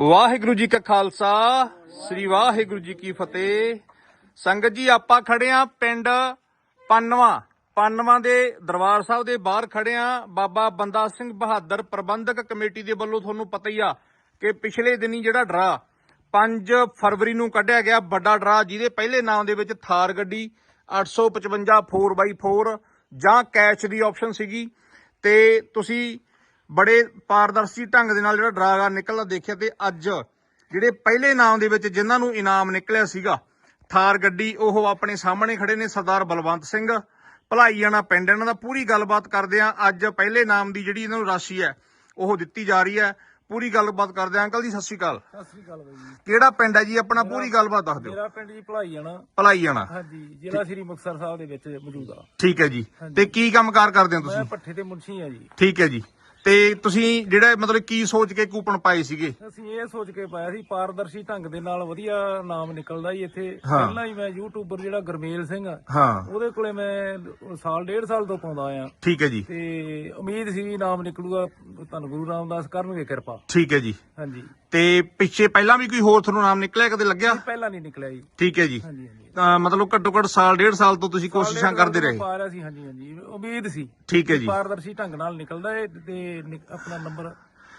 ਵਾਹਿਗੁਰੂ ਜੀ ਕਾ ਖਾਲਸਾ, ਸ੍ਰੀ ਵਾਹਿਗੁਰੂ ਜੀ ਕੀ ਫਤਿਹ। ਸੰਗਤ ਜੀ, ਆਪਾਂ ਖੜੇ ਆ ਪਿੰਡ ਪੰਨਵਾ। ਪੰਨਵਾ ਦੇ ਦਰਬਾਰ ਸਾਹਿਬ ਦੇ ਬਾਹਰ ਖੜੇ ਆ ਬਾਬਾ ਬੰਦਾ ਸਿੰਘ ਬਹਾਦਰ ਪ੍ਰਬੰਧਕ ਕਮੇਟੀ ਦੇ ਵੱਲੋਂ ਤੁਹਾਨੂੰ ਪਤਾ ਹੀ ਆ ਕਿ ਪਿਛਲੇ ਦਿਨੀ ਜਿਹੜਾ ਡਰਾ 5 ਫਰਵਰੀ ਨੂੰ ਕੱਢਿਆ ਗਿਆ ਵੱਡਾ ਡਰਾ, ਜਿਹਦੇ ਪਹਿਲੇ ਨਾਮ ਦੇ ਵਿੱਚ ਥਾਰ ਗੱਡੀ 855 4x4 ਜਾਂ ਕੈਸ਼ ਦੀ ਆਪਸ਼ਨ ਸੀਗੀ। ਤੇ ਤੁਸੀਂ ਬੜੇ ਪਾਰਦਰਸ਼ੀ ਢੰਗ ਦੇ ਨਾਲ ਜਿਹੜਾ ਡਰਾਗਾ ਨਿਕਲਦਾ ਦੇਖਿਆ ਤੇ ਅੱਜ ਜਿਹੜੇ ਪਹਿਲੇ ਨਾਮ ਦੇ ਵਿੱਚ ਜਿਨ੍ਹਾਂ ਨੂੰ ਇਨਾਮ ਨਿਕਲਿਆ ਸੀਗਾ ਥਾਰ ਗੱਡੀ ਉਹ ਆਪਣੇ ਸਾਹਮਣੇ ਖੜੇ ਨੇ ਸਰਦਾਰ ਬਲਵੰਤ ਸਿੰਘ ਭਲਾਈਆਣਾ ਪਿੰਡ ਇਹਨਾਂ ਦਾ ਪੂਰੀ ਗੱਲਬਾਤ ਕਰਦੇ ਆ ਅੱਜ ਪਹਿਲੇ ਨਾਮ ਦੀ ਜਿਹੜੀ ਇਹਨਾਂ ਨੂੰ ਰਾਸ਼ੀ ਹੈ ਉਹ ਦਿੱਤੀ ਜਾ ਰਹੀ ਹੈ। ਪੂਰੀ ਗੱਲਬਾਤ ਕਰਦੇ ਆ ਅੰਕਲ ਜੀ ਸਤਿ ਸ਼੍ਰੀ ਅਕਾਲ। ਸਤਿ ਸ੍ਰੀ ਅਕਾਲ ਬਾਈ ਜੀ। ਕਿਹੜਾ ਪਿੰਡ ਹੈ ਜੀ? ਆਪਣਾ ਪੂਰੀ ਗੱਲਬਾਤ ਦੱਸ ਦਿਓ। ਮੇਰਾ ਪਿੰਡ ਜੀ ਭਲਾਈ ਜਾਣਾ ਭਲਾਈਆਣਾ ਹਾਂਜੀ ਜ਼ਿਲ੍ਹਾ ਸ੍ਰੀ ਮੁਕਤਸਰ ਸਾਹਿਬ ਦੇ ਵਿੱਚ ਮੌਜੂਦ ਆ। ਠੀਕ ਹੈ ਜੀ। ਤੇ ਕੀ ਕੰਮਕਾਰ ਕਰਦੇ ਹੋ ਮੈਂ ਤੁਸੀਂ ਪੱਠੇ ਤੇ ਮੁਨਸ਼ੀ ਆ ਜੀ। ਠੀਕ ਹੈ ਜੀ। ਤੇ ਤੁਸੀਂ ਜਿਹੜਾ ਮਤਲਬ ਕੀ ਸੋਚ ਕੇ ਕੂਪਨ ਪਾਏ ਸੀਗੇ? ਅਸੀਂ ਇਹ ਸੋਚ ਕੇ ਪਾਇਆ ਸੀ ਪਾਰਦਰਸ਼ੀ ਢੰਗ ਦੇ ਨਾਲ ਵਧੀਆ ਨਾਮ ਨਿਕਲਦਾ ਜੀ ਇੱਥੇ। ਹਾਂ। ਪਹਿਲਾਂ ਹੀ ਮੈਂ ਯੂਟਿਊਬਰ ਜਿਹੜਾ ਗਰਮੇਲ ਸਿੰਘ ਆ ਹਾਂ। ਉਹਦੇ ਕੋਲੇ ਮੈਂ ਸਾਲ ਡੇਢ ਸਾਲ ਤੋਂ ਪਾਉਂਦਾ ਆ ਠੀਕ ਹੈ ਜੀ। ਤੇ ਉਮੀਦ ਸੀ ਵੀ ਨਾਮ ਨਿਕਲੂਗਾ ਧੰਨ ਗੁਰੂ ਰਾਮਦਾਸ ਕਰਨਗੇ ਕਿਰਪਾ। ਠੀਕ ਹੈ ਜੀ। ਹਾਂਜੀ। ਤੇ ਪਿੱਛੇ ਪਹਿਲਾਂ ਵੀ ਕੋਈ ਹੋਰ ਤੁਹਾਨੂੰ ਨਾਮ ਨਿਕਲਿਆ ਕਦੇ ਲੱਗਿਆ? ਪਹਿਲਾਂ ਨਹੀਂ ਨਿਕਲਿਆ ਜੀ। ਠੀਕ ਹੈ ਜੀ। ਹਾਂਜੀ ਹਾਂਜੀ। ਮਤਲਬ ਘੱਟੋ ਘੱਟ ਸਾਲ ਡੇਢ ਸਾਲ ਤੋਂ ਤੁਸੀਂ ਕੋਸ਼ਿਸ਼ਾਂ ਕਰਦੇ ਰਹੇ। ਪਾ ਸੀ ਹਾਂਜੀ ਹਾਂਜੀ। ਉਮੀਦ ਸੀ ਠੀਕ ਹੈ ਜੀ। ਪਾਰਦਰਸ਼ੀ ਢੰਗ ਨਾਲ ਨਿਕਲਦਾ ਏ ਤੇ ਆਪਣਾ ਨੰਬਰ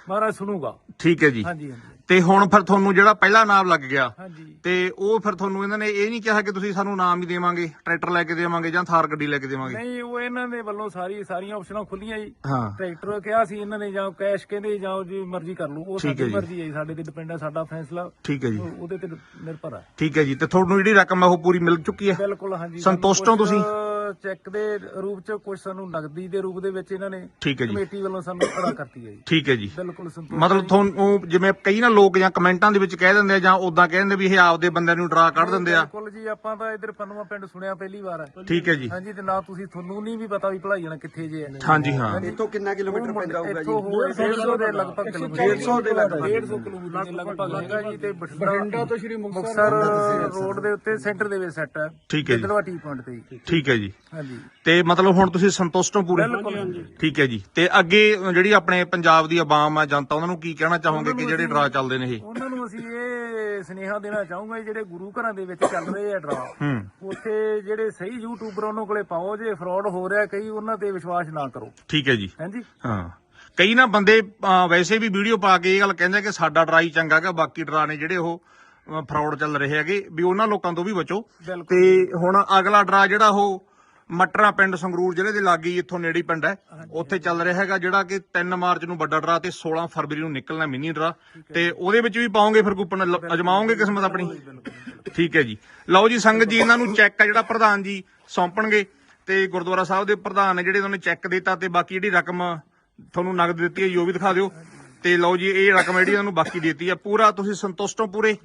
ਮਹਾਰਾਜ ਸੁਣੂਗਾ। ਠੀਕ ਹੈ ਜੀ। ਹਾਂਜੀ ਹਾਂਜੀ। ਤੇ ਹੁਣ ਫਿਰ ਤੁਹਾਨੂੰ ਜਿਹੜਾ ਪਹਿਲਾ ਨਾਮ ਲੱਗ ਗਿਆ ਹਾਂਜੀ। ਤੇ ਉਹ ਫਿਰ ਤੁਹਾਨੂੰ ਇਹਨਾਂ ਨੇ ਇਹ ਨਹੀਂ ਕਿਹਾ ਕਿ ਤੁਸੀਂ ਸਾਨੂੰ ਨਾਮ ਹੀ ਦੇਵਾਂਗੇ ਟਰੈਕਟਰ ਲੈ ਕੇ ਦੇਵਾਂਗੇ ਜਾਂ ਥਾਰ ਗੱਡੀ ਲੈ ਕੇ ਦੇਵਾਂਗੇ। ਨਹੀਂ ਉਹ ਇਹਨਾਂ ਦੇ ਵੱਲੋਂ ਸਾਰੀ ਸਾਰੀਆਂ ਆਪਸ਼ਨਾਂ ਖੁੱਲੀਆਂ ਜੀ। ਹਾਂ। ਟਰੈਕਟਰ ਕਿਹਾ ਸੀ ਇਹਨਾਂ ਨੇ ਜਾਂ ਕੈਸ਼ ਕਹਿੰਦੇ ਜਾਂ ਜੀ ਮਰਜ਼ੀ ਕਰ ਲਓ। ਉਹ ਠੀਕ ਹੈ ਸਾਡੀ ਜੀ। ਮਰਜ਼ੀ ਹੈ ਜੀ, ਸਾਡੇ ਤੇ ਡਿਪੈਂਡ ਹੈ ਸਾਡਾ ਫੈਸਲਾ ਠੀਕ ਹੈ ਜੀ। ਉਹ- ਉਹਦੇ ਤੇ ਨਿਰਭਰ ਹੈ। ਠੀਕ ਹੈ ਜੀ ਤੇ ਤੁਹਾਨੂੰ ਜਿਹੜੀ ਰਕਮ ਹੈ ਉਹ ਪੂਰੀ ਮਿਲ ਚੁੱਕੀ ਹੈ? ਬਿਲਕੁਲ ਹਾਂਜੀ। ਸੰਤੁਸ਼ਟ ਹੋ ਤੁਸੀਂ? ਚੈੱਕ ਦੇ ਰੂਪ ਚ ਕੁਝ ਸਾਨੂੰ ਨਗਦੀ ਦੇ ਰੂਪ ਦੇ ਵਿੱਚ ਇਹਨਾਂ ਨੇ ਠੀਕ ਹੈ ਜੀ। ਕਮੇਟੀ ਵੱਲੋਂ ਸਾਨੂੰ ਅਦਾ ਕਰਤੀ ਹੈ ਜੀ। ਠੀਕ ਹੈ ਜੀ। ਬਿਲਕੁਲ ਸੰਤੁਸ਼ਟ ਮਤਲਬ ਤੁਹਾਨੂੰ ਜਿਵੇਂ ਕਈ ਨਾ ਲੋਕ ਜਾਂ ਕਮੈਂਟਾਂ ਦੇ ਵਿੱਚ ਕਹਿ ਦਿੰਦੇ ਆ ਜਾਂ ਉਦਾਂ ਕਹਿ ਦਿੰਦੇ ਵੀ ਇਹ ਆਪਦੇ ਬੰਦਿਆਂ ਨੂੰ ਡਰਾ ਕੱਢ ਦਿੰਦੇ ਆ। ਬਿਲਕੁਲ ਜੀ ਆਪਾਂ ਤਾਂ ਇਧਰ ਪਨਵਾ ਪਿੰਡ ਸੁਣਿਆ ਪਹਿਲੀ ਵਾਰ ਹੈ। ਠੀਕ ਹੈ ਜੀ। ਹਾਂਜੀ ਤੇ ਨਾ ਤੁਸੀਂ ਤੁਹਾਨੂੰ ਨਹੀਂ ਵੀ ਪਤਾ ਵੀ ਭਲਾਈ ਜਾਣਾ ਕਿੱਥੇ ਜੇ ਹੈ ਹਾਂਜੀ ਹਾਂ। ਇੱਥੋਂ ਕਿੰਨਾ ਕਿਲੋਮੀਟਰ ਪੈਂਦਾ ਹੋਊਗਾ ਜੀ? ਇੱਥੋਂ ਹੋਰ 150 ਦੇ ਲਗਭਗ ਕਿਲੋਮੀਟਰ। 150 ਦੇ ਲਗਭਗ। 150 ਕਿਲੋਮੀਟਰ ਦੇ ਲਗਭਗ। ਹੈਗਾ ਜੀ ਤੇ ਬਠਿੰਡਾ ਤੋਂ ਸ਼੍ਰੀ ਮੁਕਤਸਰ ਰੋਡ ਦੇ ਉੱਤੇ ਸੈਂਟਰ ਦੇ ਵਿੱਚ ਸੈੱਟ ਹੈ। ਠੀਕ ਹੈ ਜੀ। ਜਿੱਦਵਾ ਟੀ ਪੁਆਇੰਟ ਤੇ ਜੀ ਠੀਕ ਹੈ ਜੀ। ਹਾਂਜੀ। ਤੇ ਮਤਲਬ ਹੁਣ ਤੁਸੀਂ ਸੰਤੁਸ਼ਟ ਹੋ ਪੂਰੇ? ਠੀਕ ਹੈ ਜੀ। ਤੇ ਅੱਗੇ ਜਿਹੜੀ ਆਪਣੇ ਪੰਜਾਬ ਦੀ ਆਵਾਮ ਆ ਜਨਤਾ ਉਹਨਾਂ ਨੂੰ ਕੀ ਕਹਿਣਾ ਚਾਹੋਗੇ ਕਿ ਜਿਹੜੇ ਡਰਾ ਚੱਲਦੇ ਨੇ ਇਹ? ਉਹਨਾਂ ਨੂੰ ਅਸੀਂ ਇਹ ਸੁਨੇਹਾ ਦੇਣਾ ਚਾਹੂੰਗਾ ਜਿਹੜੇ ਗੁਰੂ ਘਰਾਂ ਦੇ ਵਿੱਚ ਚੱਲ ਰਹੇ ਆ ਡਰਾ ਉੱਥੇ ਜਿਹੜੇ ਸਹੀ ਯੂਟਿਊਬਰ ਉਹਨਾਂ ਕੋਲੇ ਪਾਓ ਜੇ ਫਰਾਡ ਹੋ ਰਿਹਾ ਕਈ ਉਹਨਾਂ ਤੇ ਵਿਸ਼ਵਾਸ ਨਾ ਕਰੋ। ਠੀਕ ਹੈ ਜੀ। ਹਾਂਜੀ। ਹਾਂ। ਕਈ ਨਾ ਬੰਦੇ ਵੈਸੇ ਵੀ ਵੀਡੀਓ ਪਾ ਕੇ ਇਹ ਗੱਲ ਕਹਿੰਦੇ ਕਿ ਸਾਡਾ ਡਰਾ ਹੀ ਚੰਗਾ ਕਿ ਬਾਕੀ ਡਰਾ ਨੇ ਜਿਹੜੇ ਉਹ ਫਰਾਡ ਚੱਲ ਰਹੇ ਹੈਗੇ ਵੀ ਉਹਨਾਂ ਲੋਕਾਂ ਤੋਂ ਵੀ ਬਚੋ। ਤੇ ਹੁਣ ਅਗਲਾ ਡਰਾ ਜਿਹੜਾ ਉਹ ਮਟਰਾ ਪਿੰਡ ਸੰਗਰੂਰ ਜ਼ਿਲ੍ਹੇ ਦੇ ਲਾਗੇ ਹੀ ਇੱਥੋਂ ਨੇੜੇ ਪਿੰਡ ਹੈ। ਉੱਥੇ ਚੱਲ ਰਿਹਾ ਹੈਗਾ ਜਿਹੜਾ ਕਿ 3 ਮਾਰਚ ਨੂੰ ਵੱਡਾ ਡਰਾ ਤੇ 16 ਫਰਵਰੀ ਨੂੰ ਨਿਕਲਣਾ ਮਿਨੀ ਡਰਾ। ਤੇ ਉਹਦੇ ਵਿੱਚ ਵੀ ਪਾਉਂਗੇ ਫਿਰ ਕੂਪਨ ਅਜਮਾਓਗੇ ਕਿਸਮਤ ਆਪਣੀ? ਠੀਕ ਹੈ ਜੀ। ਲਓ ਜੀ ਸੰਗਤ ਜੀ ਇਹਨਾਂ ਨੂੰ ਚੈੱਕ ਹੈ ਜਿਹੜਾ ਪ੍ਰਧਾਨ ਜੀ ਸੌਂਪਣਗੇ ਤੇ ਗੁਰਦੁਆਰਾ ਸਾਹਿਬ ਦੇ ਪ੍ਰਧਾਨ ਨੇ ਜਿਹੜੇ ਉਹਨਾਂ ਨੇ ਚੈੱਕ ਦਿੱਤਾ ਤੇ ਬਾਕੀ ਜਿਹੜੀ ਰਕਮ ਤੁਹਾਨੂੰ ਨਗਦ ਦਿੱਤੀ ਹੈ ਜੀ ਉਹ ਵੀ ਦਿਖਾ ਦਿਓ। ਤੇ ਲਓ ਜੀ ਇਹ ਰਕਮ ਜਿਹੜੀ ਉਹਨਾਂ ਨੂੰ ਬਾਕੀ ਦਿੱਤੀ ਹੈ। ਪੂਰਾ ਤੁਸੀਂ ਸੰਤੁਸ਼ਟ ਹੋ ਪੂਰੇ?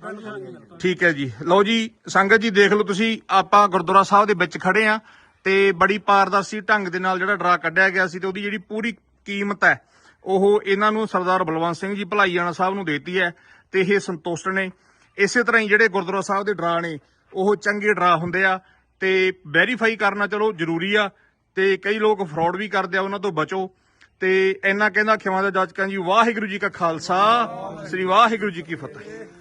ਠੀਕ ਹੈ ਜੀ। ਲਓ ਜੀ ਸੰਗਤ ਜੀ ਦੇਖ ਲਓ ਤੁਸੀਂ ਆਪਾਂ ਗੁਰਦੁਆਰਾ ਸਾਹਿਬ ਦੇ ਵਿੱਚ ਖੜੇ ਆ ਤੇ ਬੜੀ ਪਾਰਦਰਸ਼ੀ ਢੰਗ ਦੇ ਨਾਲ ਜਿਹੜਾ ਡਰਾ ਕੱਢਿਆ ਗਿਆ ਸੀ ਤੇ ਉਹਦੀ ਜਿਹੜੀ ਪੂਰੀ ਕੀਮਤ ਹੈ, ਉਹ ਇਹਨਾਂ ਨੂੰ ਸਰਦਾਰ ਬਲਵੰਤ ਸਿੰਘ ਜੀ ਭਲਾਈਆਣਾ ਸਾਹਿਬ ਨੂੰ ਦੇਤੀ ਹੈ ਤੇ ਇਹ ਸੰਤੁਸ਼ਟ ਨੇ। ਇਸੇ ਤਰ੍ਹਾਂ ਹੀ ਜਿਹੜੇ ਗੁਰਦੁਆਰਾ ਸਾਹਿਬ ਦੇ ਡਰਾ ਨੇ, ਉਹ ਚੰਗੇ ਡਰਾ ਹੁੰਦੇ ਆ ਤੇ ਵੈਰੀਫਾਈ ਕਰਨਾ ਚਲੋ ਜ਼ਰੂਰੀ ਆ ਤੇ ਕਈ ਲੋਕ ਫਰਾਡ ਵੀ ਕਰਦੇ ਆ, ਉਹਨਾਂ ਤੋਂ ਬਚੋ। ਤੇ ਇੰਨਾ ਕਹਿੰਦਾ ਖਿਮਾ ਦਾ ਜੱਜ ਜੀ, ਵਾਹਿਗੁਰੂ ਜੀ ਕਾ ਖਾਲਸਾ, ਸ੍ਰੀ ਵਾਹਿਗੁਰੂ ਜੀ ਕੀ ਫਤਿਹ।